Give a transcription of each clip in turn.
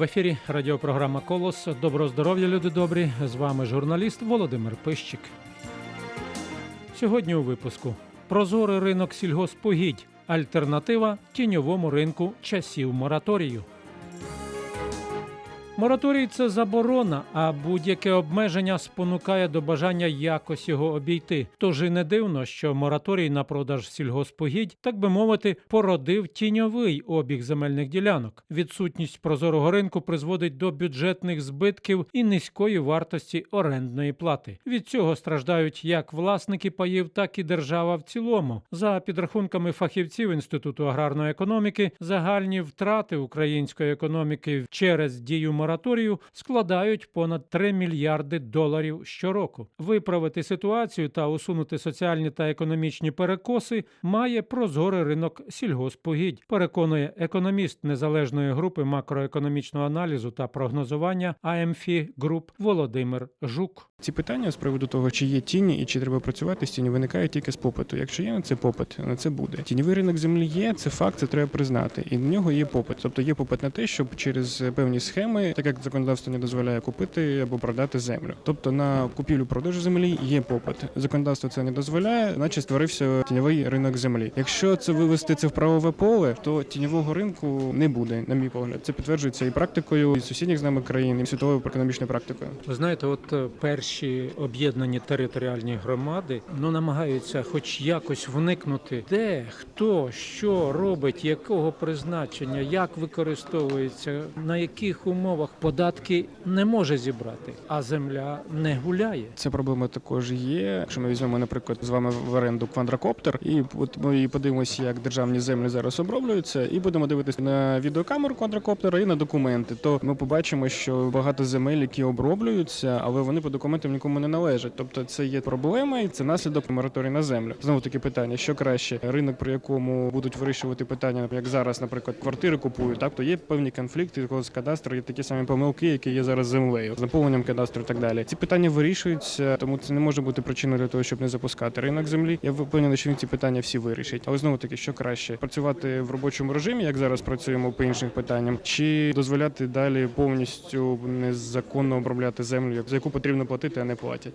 В ефірі радіопрограма Колос. Доброго здоров'я, люди добрі. З вами журналіст Володимир Пищик. Сьогодні у випуску прозорий ринок сільгоспогідь. Альтернатива тіньовому ринку часів мораторію. Мораторій це заборона, а будь-яке обмеження спонукає до бажання якось його обійти. Тож і не дивно, що мораторій на продаж сільгоспогідь, так би мовити, породив тіньовий обіг земельних ділянок. Відсутність прозорого ринку призводить до бюджетних збитків і низької вартості орендної плати. Від цього страждають як власники паїв, так і держава в цілому. За підрахунками фахівців Інституту аграрної економіки, загальні втрати української економіки через дію мораторію складають понад 3 мільярди доларів щороку. Виправити ситуацію та усунути соціальні та економічні перекоси має прозорий ринок сільгоспогідь. Переконує економіст незалежної групи макроекономічного аналізу та прогнозування АМФІ Груп Володимир Жук. Ці питання з приводу того, чи є тіні і чи треба працювати з тіні, виникають тільки з попиту. Якщо є на це попит, на це буде. Тіньовий ринок землі є, це факт, це треба признати. І в нього є попит. Тобто є попит на те, щоб через певні схеми, так як законодавство не дозволяє купити або продати землю. Тобто на купівлю продажу землі є попит. Законодавство це не дозволяє, наче створився тіньовий ринок землі. Якщо це вивести це в правове поле, то тіньового ринку не буде, на мій погляд. Це підтверджується і практикою і сусідніх з нами країн, і світовою економічною практикою. Ви знаєте, от е, перші об'єднані територіальні громади ну намагаються, хоч якось вникнути, де хто що робить, якого призначення, як використовується, на яких умовах податки не може зібрати, а земля не гуляє. Ця проблема також є. Якщо ми візьмемо, наприклад, з вами в оренду квадрокоптер, і от ми подивимося, як державні землі зараз оброблюються, і будемо дивитися на відеокамеру квадрокоптера і на документи. То ми побачимо, що багато земель, які оброблюються, але вони по документам нікому не належать. Тобто це є проблема, і це наслідок мораторію на землю. Знову таки питання: що краще ринок, при якому будуть вирішувати питання, як зараз, наприклад, квартири купують, так то є певні конфлікти з кадастру, є такі самі помилки, які є зараз землею, з наповненням кадастру і так далі. Ці питання вирішуються, тому це не може бути причиною для того, щоб не запускати ринок землі. Я впевнений, що він ці питання всі вирішить. Але знову таки, що краще працювати в робочому режимі, як зараз працюємо по іншим питанням, чи дозволяти далі повністю незаконно обробляти землю, за яку потрібно платити, а не платять.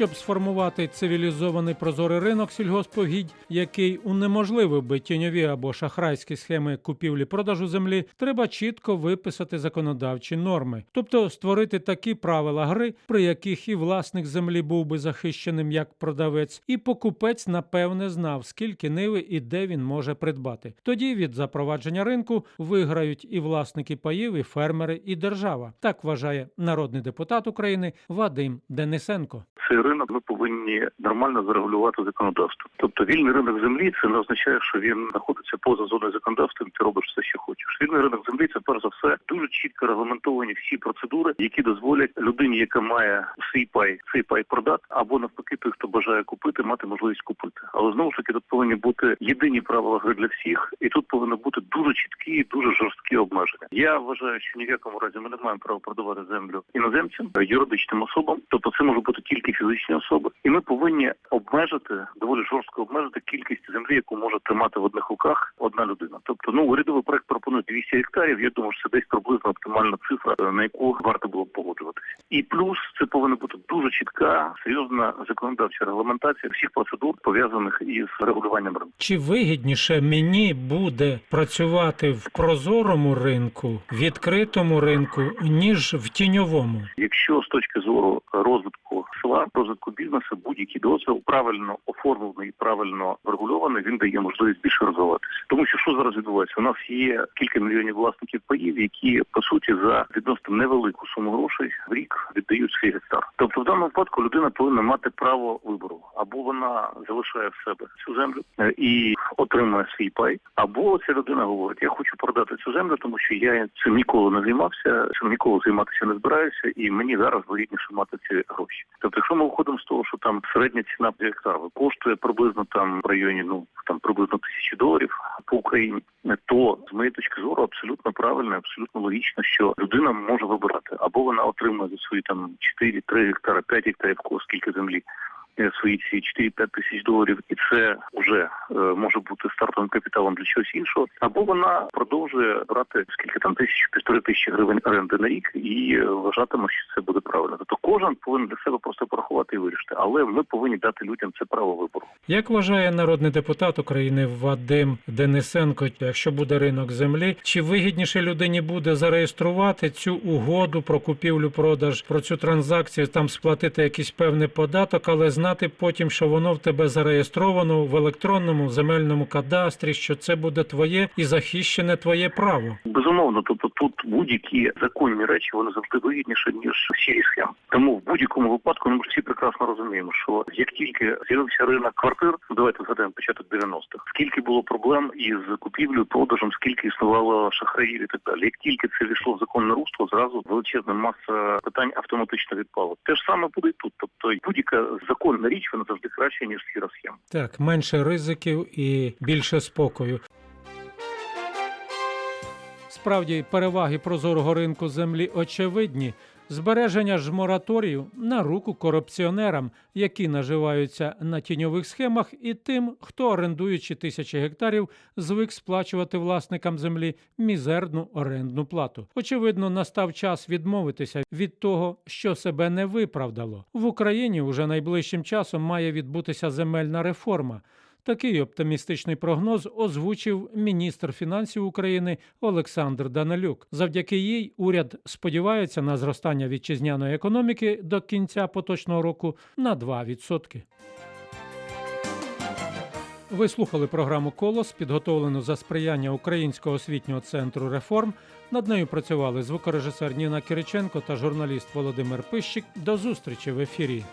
Щоб сформувати цивілізований прозорий ринок сільгоспогідь, який унеможливив би тіньові або шахрайські схеми купівлі-продажу землі, треба чітко виписати законодавчі норми, тобто створити такі правила гри, при яких і власник землі був би захищеним як продавець, і покупець напевне знав, скільки ниви і де він може придбати. Тоді від запровадження ринку виграють і власники паїв, і фермери, і держава. Так вважає народний депутат України Вадим Денисенко. Цей ринок ми повинні нормально зарегулювати законодавство. Тобто вільний ринок землі це не означає, що він знаходиться поза зоною законодавства. і Ти робиш все, що хочеш. Вільний ринок землі це перш за все дуже чітко регламентовані всі процедури, які дозволять людині, яка має свій пай, цей пай продати, або навпаки, той, хто бажає купити, мати можливість купити. Але знову ж таки тут повинні бути єдині правила гри для всіх, і тут повинні бути дуже чіткі, і дуже жорсткі обмеження. Я вважаю, що ні в якому разі ми не маємо права продавати землю іноземцям, юридичним особам, тобто це може бути тільки фізичні особи, і ми повинні обмежити доволі жорстко обмежити кількість землі, яку може тримати в одних руках одна людина. Тобто, ну урядовий проект пропонує 200 гектарів. Я думаю, що це десь приблизно оптимальна цифра, на яку варто було б погоджуватися. І плюс це повинна бути дуже чітка, серйозна законодавча регламентація всіх процедур пов'язаних із регулюванням ринку. Чи вигідніше мені буде працювати в прозорому ринку, відкритому ринку, ніж в тіньовому? Якщо з точки зору розвитку села, розвитку бізнесу, будь-який дозвіл правильно оформлений і правильно врегульований, він дає можливість більше розвиватися. Тому що що зараз відбувається? У нас є кілька мільйонів власників паїв, які по суті за відносно невелику суму грошей в рік віддають свій гектар. Тобто, в даному випадку людина повинна мати право вибору, або вона залишає в себе цю землю е, і отримує свій пай, або ця людина говорить: я хочу продати цю землю, тому що я цим ніколи не займався, цим ніколи займатися не збираюся, і мені зараз вигідніше мати ці гроші. Тобто, якщо ми виходимо з того, що там середня ціна гектар коштує приблизно там в районі ну там приблизно тисячі доларів по Україні, то з моєї точки зору абсолютно правильно, абсолютно логічно, що людина може вибирати або вона отримує за свої там 4-3 гектара, 5 гектарів, кого скільки землі. Свої ці 4-5 тисяч доларів, і це вже е, може бути стартовим капіталом для чогось іншого, або вона продовжує брати скільки там тисяч півтори тисячі гривень оренди на рік і е, вважатиме, що це буде правильно. Тобто кожен повинен для себе просто порахувати і вирішити, але ми повинні дати людям це право вибору. Як вважає народний депутат України Вадим Денисенко, якщо буде ринок землі, чи вигідніше людині буде зареєструвати цю угоду про купівлю-продаж, про цю транзакцію, там сплатити якийсь певний податок, але знати потім, що воно в тебе зареєстровано в електронному земельному кадастрі, що це буде твоє і захищене твоє право? Безумовно, тобто тут будь-які законні речі вони завжди вигідніше ніж сірі схеми. Тому в будь-якому випадку ну, ми всі прекрасно розуміємо, що як тільки з'явився ринок квартир, ну, давайте згадаємо початок 90-х, скільки було проблем із купівлею, продажем, скільки існувало шахраїв і так далі. Як тільки це війшло в законне русло, зразу величезна маса питань автоматично відпала. Те ж саме буде і тут. Тобто будь-яка законна річ вона завжди краще ніж сіра схема. Так, менше ризиків і більше спокою. Справді, переваги прозорого ринку землі очевидні. Збереження ж мораторію на руку корупціонерам, які наживаються на тіньових схемах, і тим, хто, орендуючи тисячі гектарів, звик сплачувати власникам землі мізерну орендну плату. Очевидно, настав час відмовитися від того, що себе не виправдало. В Україні уже найближчим часом має відбутися земельна реформа. Такий оптимістичний прогноз озвучив міністр фінансів України Олександр Данилюк. Завдяки їй уряд сподівається на зростання вітчизняної економіки до кінця поточного року на 2%. Ви слухали програму Колос, підготовлену за сприяння Українського освітнього центру реформ. Над нею працювали звукорежисер Ніна Кириченко та журналіст Володимир Пищик. До зустрічі в ефірі.